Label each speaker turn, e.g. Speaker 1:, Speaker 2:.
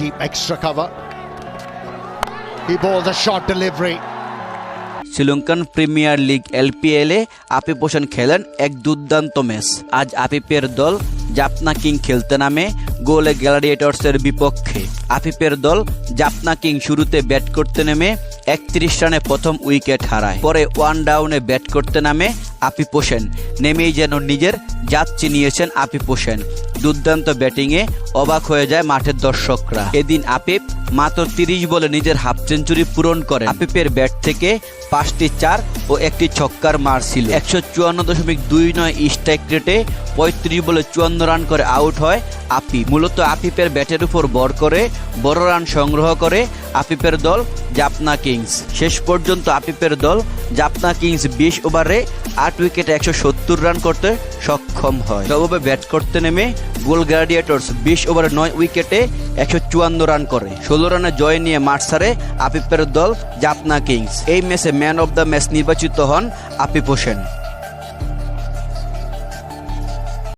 Speaker 1: deep extra cover. He bowls a short delivery.
Speaker 2: Sri Lankan premier league এলপিএলে আপিপ হোসেন খেলেন এক দুর্দান্ত ম্যাচ আজ আপিপের দল জাপনা কিং খেলতে নামে গোলে গ্যালারিয়েটর্সের বিপক্ষে আপিপের দল জাপনা কিং শুরুতে ব্যাট করতে নেমে একত্রিশ রানে প্রথম উইকেট হারায় পরে ওয়ান ডাউনে ব্যাট করতে নামে আপিপ হোসেন নেমেই যেন নিজের জাত চিনিয়েছেন আপিপ হোসেন দুর্দান্ত ব্যাটিংয়ে অবাক হয়ে যায় মাঠের দর্শকরা এদিন আপিপ মাত্র তিরিশ বলে নিজের হাফ সেঞ্চুরি পূরণ করে আপিপের ব্যাট থেকে পাঁচটি চার ও একটি ছক্কার মার ছিল একশো চুয়ান্ন দশমিক দুই নয় স্ট্রাইক রেটে পঁয়ত্রিশ বলে চুয়ান্ন রান করে আউট হয় আপিপ মূলত আপিপের ব্যাটের উপর বর করে বড় রান সংগ্রহ করে আপিপের দল জাপনা কিংস শেষ পর্যন্ত আপিপের দল জাপনা কিংস বিশ ওভারে আট উইকেটে একশো রান করতে সক্ষম হয় তবে ব্যাট করতে নেমে গোল গ্লাডিয়েটর্স বিশ ওভারে নয় উইকেটে একশো চুয়ান্ন রান করে ষোলো রানে জয় নিয়ে মাঠ সারে আপিপের দল জাপনা কিংস এই ম্যাচে ম্যান অব দ্য ম্যাচ নির্বাচিত হন আপিপ হোসেন